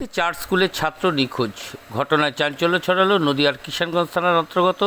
চার স্কুলের ছাত্র নিখোঁজ। ঘটনায় চাঞ্চল্য ছড়ালো নদীয়ার কিষানগঞ্জ থানার অন্তর্গত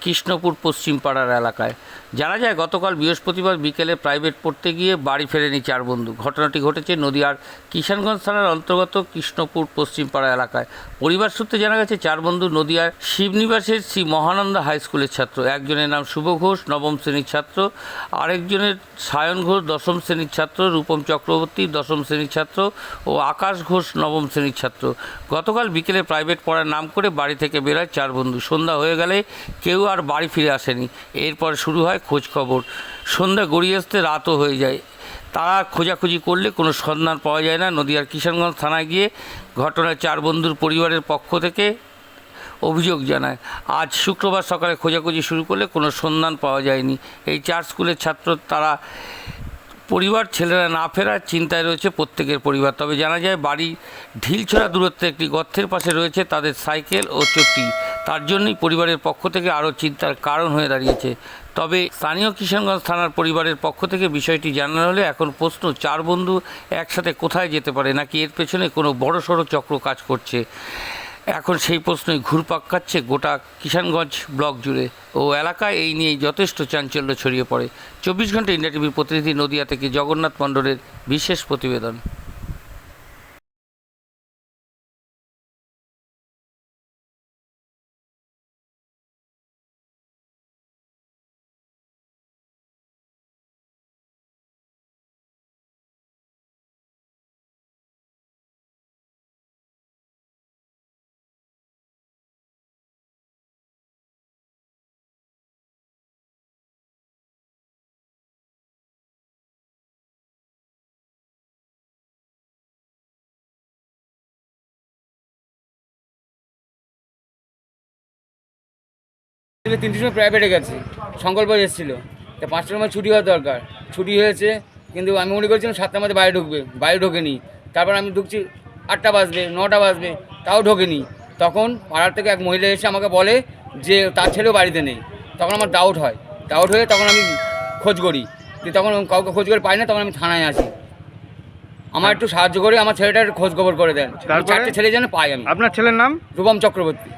কৃষ্ণপুর পশ্চিম পাড়ার এলাকায়। জানা যায়, গতকাল বৃহস্পতিবার বিকেলে প্রাইভেট পড়তে গিয়ে বাড়ি ফেরেনি চার বন্ধু। ঘটনাটি ঘটেছে নদীয়ার কিষানগঞ্জ থানার অন্তর্গত কৃষ্ণপুর পশ্চিম পাড়া এলাকায়। পরিবার সূত্রে জানা গেছে, চার বন্ধু নদিয়ার শিবনিবাসের শ্রী মহানন্দা হাই স্কুলের ছাত্র। একজনের নাম শুভ ঘোষ, নবম শ্রেণির ছাত্র। আরেকজনের সায়ন ঘোষ, দশম শ্রেণির ছাত্র। রূপম চক্রবর্তী, দশম শ্রেণির ছাত্র। ও আকাশ ঘোষ, নবম শ্রেণির ছাত্র। গতকাল বিকেলে প্রাইভেট পড়ার নাম করে বাড়ি থেকে বেরোয় চার বন্ধু। সন্ধ্যা হয়ে গেলে কেউ আর বাড়ি ফিরে আসেনি। এরপর শুরু হয় খোঁজ খবর। সন্ধ্যা গড়িয়ে আসতে রাতও হয়ে যায়। তারা খোঁজাখুঁজি করলে কোনো সন্ধান পাওয়া যায় না। নদিয়ার কিষানগঞ্জ থানায় গিয়ে ঘটনায় চার বন্ধুর পরিবারের পক্ষ থেকে অভিযোগ জানায়। আজ শুক্রবার সকালে খোঁজাখুঁজি শুরু করলে কোনো সন্ধান পাওয়া যায়নি। এই চার স্কুলের ছাত্র তারা পরিবার, ছেলেরা না ফেরার চিন্তায় রয়েছে প্রত্যেকের পরিবার। তবে জানা যায়, বাড়ি ঢিলছড়া দূরত্বে একটি গর্তের পাশে রয়েছে তাদের সাইকেল ও চটি। তার জন্যই পরিবারের পক্ষ থেকে আরও চিন্তার কারণ হয়ে দাঁড়িয়েছে। তবে স্থানীয় কিষানগঞ্জ থানার পরিবারের পক্ষ থেকে বিষয়টি জানানো হলে এখন প্রশ্ন, চার বন্ধু একসাথে কোথায় যেতে পারে নাকি এর পেছনে কোনো বড় সড়ো চক্র কাজ করছে? এখন সেই প্রশ্নই ঘুরপাক খাচ্ছে গোটা কিষানগঞ্জ ব্লক জুড়ে ও এলাকায় এই নিয়ে যথেষ্ট চাঞ্চল্য ছড়িয়ে পড়ে। চব্বিশ ঘণ্টা ইন্ডিয়া টিভির প্রতিনিধি নদিয়া থেকে জগন্নাথ মণ্ডলের বিশেষ প্রতিবেদন। তিনটির সময় প্রাইভেটে গেছে। সংকল্প এসেছিল তা পাঁচটার সময় ছুটি হওয়া দরকার। ছুটি হয়েছে কিন্তু আমি মনে করছিলাম সাতটার মধ্যে বাইরে ঢুকবে বাইরে ঢোকেনি। তারপর আমি ঢুকছি আটটা বাজবে নটা বাজবে তাও ঢোকেনি। তখন পাড়ার থেকে এক মহিলা এসে আমাকে বলে যে তার ছেলেও বাড়িতে নেই। তখন আমার ডাউট হয়। ডাউট হয়ে তখন আমি খোঁজ করি। কিন্তু তখন কাউকে খোঁজ করে পাই না তখন আমি থানায় আসি। আমার একটু সাহায্য করে আমার ছেলেটার খোঁজ খবর করে দেন। চারটে ছেলে যেন পাই আমি। আপনার ছেলের নাম? রূপম চক্রবর্তী।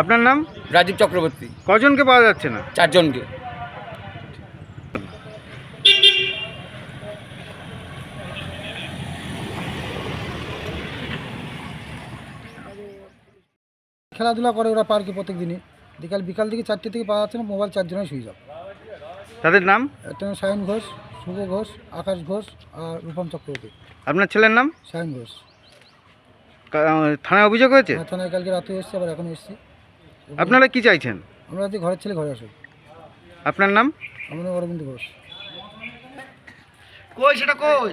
আপনার নাম? রাজীব চক্রবর্তী। কজনকে পাওয়া যাচ্ছে না? চারজনকে। খেলাধুলা করে ওরা পার্কে প্রত্যেক দিনই বিকাল বিকাল থেকে চারটে থেকে পাওয়া যাচ্ছে না মোবাইল চারজনের সুইচ অফ তাদের নাম? একটা সায়ন ঘোষ শুভ ঘোষ আকাশ ঘোষ আর রূপম চক্রবর্তী। আপনার ছেলের নাম? সায়ন ঘোষ। থানায় অভিযোগ হয়েছে? আমার থানায় কালকে রাতে এসছে আবার এখন এসছি। আপনারা কি চাইছেন? আমরা রাতে ঘরের ছেলে ঘরে আসুক আপনার নাম? আমার নাম অরবিন্দ ঘোষ। কই সেটা কই?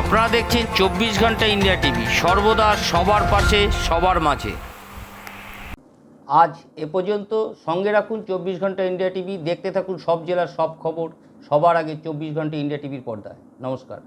আপনারা দেখছেন চব্বিশ ঘণ্টা ইন্ডিয়া টিভি। সর্বদা সবার পাশে সবার মাঝে। আজ এ পর্যন্ত সঙ্গে রাখুন চব্বিশ ঘণ্টা ইন্ডিয়া টিভি। দেখতে থাকুন সব জেলার সব খবর। সবার আগে চব্বিশ ঘণ্টা ইন্ডিয়া টিভির পর্দায়। নমস্কার।